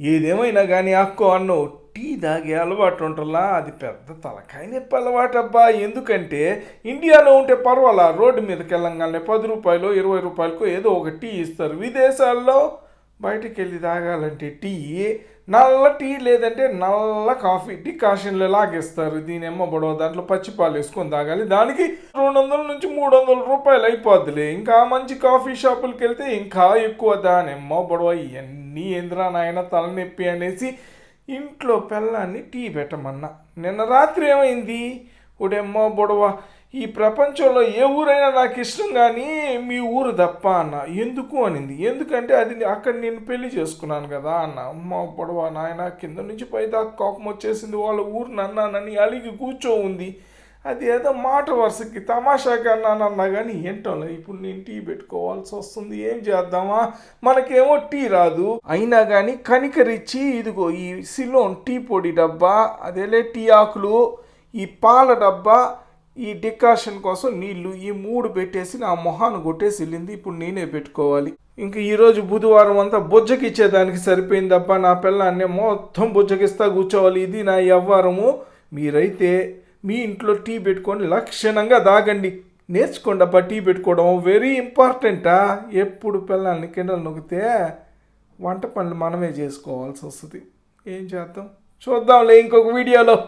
ఏదేమైనా కానీ అక్కో అన్నో టీ తాగే అలవాటు ఉంటుందా అది పెద్ద తలకాయ నొప్పి అలవాటు అబ్బా ఎందుకంటే ఇండియాలో ఉంటే పర్వాలా రోడ్డు మీదకి వెళ్ళంగానే పది రూపాయలు ఇరవై రూపాయలకు ఏదో ఒక టీ ఇస్తారు. విదేశాల్లో బయటికి వెళ్ళి తాగాలంటే టీ నల్ల టీ లేదంటే నల్ల కాఫీ టీ కాషన్లో లాగేస్తారు. దీని ఎమ్మబడో దాంట్లో పచ్చిపాలు వేసుకొని తాగాలి. దానికి రెండు వందల నుంచి మూడు వందల రూపాయలు అయిపోద్దిలే. ఇంకా మంచి కాఫీ షాపులకి వెళ్తే ఇంకా ఎక్కువ దాని ఎమ్మ ఇవన్నీ నీ ఏంద్రా నాయన తలనొప్పి అనేసి ఇంట్లో పిల్లాన్ని టీ పెట్టమన్నా. నిన్న రాత్రి ఏమైంది? ఉడెమ్మో బొడవ ఈ ప్రపంచంలో ఏ ఊరైనా నాకు ఇష్టం కానీ మీ ఊరు తప్ప అన్న. ఎందుకు అనింది? ఎందుకంటే అది అక్కడ నేను పెళ్ళి చేసుకున్నాను కదా అన్న. అమ్మ బొడవ నాయన కింద నుంచి పైదాకా కోపం వచ్చేసింది. వాళ్ళ ఊరు నన్నానని అలిగి కూర్చో ఉంది. అది ఏదో మాట వరుసకి తమాషాగా అన్నానన్నా కానీ ఏంటోలే ఇప్పుడు నేను టీ పెట్టుకోవాల్సి వస్తుంది ఏం చేద్దామా? మనకేమో టీ రాదు. అయినా కానీ కనికరిచ్చి ఇదిగో ఈ సిలోన్ టీ పొడి డబ్బా అదేలే టీ ఆకులు ఈ పాల డబ్బా ఈ డికాషన్ కోసం నీళ్ళు ఈ మూడు పెట్టేసి నా మొహాన్ని కొట్టేసి వెళ్ళింది ఇప్పుడు నేనే పెట్టుకోవాలి. ఇంకా ఈరోజు బుధవారం అంతా బొజ్జకి సరిపోయింది సరిపోయిందబ్బా నా పిల్లాన్ని మొత్తం బొజ్జకిస్తా కూర్చోవాలి ఇది నా వ్యవహారము మీరైతే మీ ఇంట్లో టీ పెట్టుకొని లక్షణంగా దాగండి. నేర్చుకోండి అబ్బా టీ పెట్టుకోవడం. వెరీ ఇంపార్టెంటా ఎప్పుడు పిల్లల్ని కిండలు నొక్కితే వంట పనులు మనమే చేసుకోవాల్సి వస్తుంది. ఏం చేద్దాం? చూద్దాంలే ఇంకొక వీడియోలో.